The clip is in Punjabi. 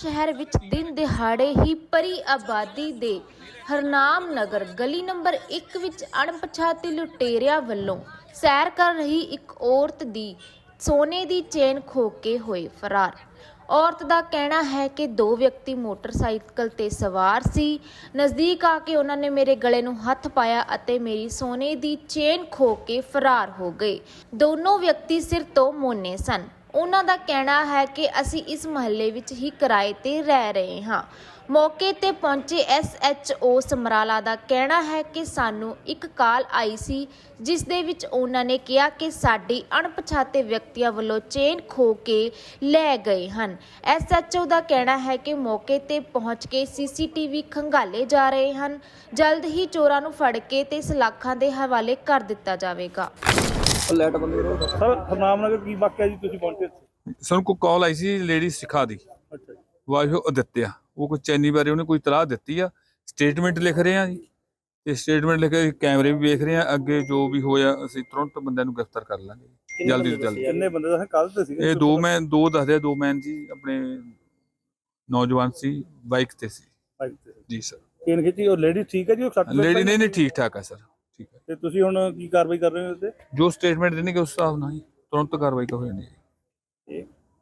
ਸ਼ਹਿਰ ਵਿੱਚ ਦਿਨ ਦਿਹਾੜੇ ਹੀ ਪਰੀ ਆਬਾਦੀ ਦੇ ਹਰਨਾਮ ਨਗਰ ਗਲੀ ਨੰਬਰ 1 ਵਿੱਚ ਅਣਪਛਾਤੇ ਲੁਟੇਰਿਆਂ ਵੱਲੋਂ ਸੈਰ ਕਰ ਰਹੀ ਇੱਕ ਔਰਤ ਦੀ ਸੋਨੇ ਦੀ ਚੇਨ ਖੋ ਕੇ ਹੋਏ ਫਰਾਰ। ਔਰਤ ਦਾ ਕਹਿਣਾ ਹੈ ਕਿ ਦੋ ਵਿਅਕਤੀ ਮੋਟਰਸਾਈਕਲ ਤੇ ਸਵਾਰ ਸੀ। ਨਜ਼ਦੀਕ ਆ ਕੇ ਉਹਨਾਂ ਨੇ ਮੇਰੇ ਗਲੇ ਨੂੰ ਹੱਥ ਪਾਇਆ ਅਤੇ ਮੇਰੀ ਸੋਨੇ ਦੀ ਚੇਨ ਖੋ ਕੇ ਫਰਾਰ ਹੋ ਗਏ। ਦੋਨੋਂ ਵਿਅਕਤੀ ਸਿਰ ਤੋਂ ਮੋਨੇ ਸਨ। ਉਹਨਾਂ ਦਾ ਕਹਿਣਾ ਹੈ ਕਿ ਅਸੀਂ ਇਸ ਮਹੱਲੇ ਵਿੱਚ ਹੀ ਕਿਰਾਏ ਤੇ ਰਹਿ ਰਹੇ ਹਾਂ। ਮੌਕੇ ਤੇ ਪਹੁੰਚੇ ਐਸਐਚਓ ਸਮਰਾਲਾ ਦਾ ਕਹਿਣਾ ਹੈ ਕਿ ਸਾਨੂੰ ਇੱਕ ਕਾਲ ਆਈ ਸੀ, ਜਿਸ ਦੇ ਵਿੱਚ ਉਹਨਾਂ ਨੇ ਕਿਹਾ ਕਿ ਸਾਡੀ ਅਣਪਛਾਤੇ ਵਿਅਕਤੀਆਂ ਵੱਲੋਂ ਚੇਨ ਖੋ ਕੇ ਲੈ ਗਏ ਹਨ। ਐਸਐਚਓ ਦਾ ਕਹਿਣਾ ਹੈ ਕਿ ਮੌਕੇ ਤੇ ਪਹੁੰਚ ਕੇ ਸੀਸੀਟੀਵੀ ਖੰਗਾਲੇ ਜਾ ਰਹੇ ਹਨ। ਜਲਦ ਹੀ ਚੋਰਾਂ ਨੂੰ ਫੜ ਕੇ ਤੇ ਸਲਾਖਾਂ ਦੇ ਹਵਾਲੇ ਕਰ ਦਿੱਤਾ ਜਾਵੇਗਾ। ਲੈਟ ਬੰਦੇ ਰਹੇ ਸਰ ਹਰਨਾਮ ਨਗਰ ਕੀ ਵਾਕਿਆ ਜੀ ਤੁਸੀਂ ਪਹੁੰਚੇ ਇੱਥੇ? ਸਾਨੂੰ ਕੋਈ ਕਾਲ ਆਈ ਸੀ ਲੇਡੀ ਸਿਖਾ ਦੀ। ਅੱਛਾ ਜੀ। ਵਾਹਿਓ ਅਦਿੱਤਿਆ ਉਹ ਕੋਈ ਚੈਨੀ ਬਾਰੇ ਉਹਨੇ ਕੋਈ ਤਲਾਹ ਦਿੱਤੀ ਆ। ਸਟੇਟਮੈਂਟ ਲਿਖ ਰਹੇ ਆ ਜੀ। ਤੇ ਸਟੇਟਮੈਂਟ ਲਿਖ ਕੇ ਕੈਮਰੇ ਵੀ ਵੇਖ ਰਹੇ ਆ ਅੱਗੇ ਜੋ ਵੀ ਹੋਇਆ ਅਸੀਂ ਤੁਰੰਤ ਬੰਦਿਆਂ ਨੂੰ ਗ੍ਰਿਫਤਾਰ ਕਰ ਲਾਂਗੇ। ਜਲਦੀ ਤੋਂ ਜਲਦੀ। ਕਿੰਨੇ ਬੰਦੇ ਦਾ ਕੱਲ ਤੇ ਸੀਗੇ ਇਹ ਦੋ ਮੈਂ ਦੋ ਦੱਸਦੇ ਆ, ਦੋ ਮੈਨ ਜੀ ਆਪਣੇ ਨੌਜਵਾਨ ਸੀ ਬਾਈਕ ਤੇ ਸੀ। ਬਾਈਕ ਤੇ। ਜੀ ਸਰ ਚੇਨ ਖਿੱਚੀ? ਉਹ ਲੇਡੀ ਠੀਕ ਹੈ ਜੀ ਉਹ ਸੱਟ ਲੇਡੀ? ਨਹੀਂ ਨਹੀਂ ਠੀਕ ਠਾਕ ਆ ਸਰ ਤੇ ਤੁਸੀਂ ਹੁਣ ਕੀ ਕਾਰਵਾਈ ਕਰ ਰਹੇ ਹੋ ਤੇ? ਜੋ ਸਟੇਟਮੈਂਟ ਦੇਣਗੇ ਉਸ ਹਿਸਾਬ ਨਾਲ ਹੀ ਤੁਰੰਤ ਕਾਰਵਾਈ ਕਰ ਹੋਣੀ ਹੈ ਇਹ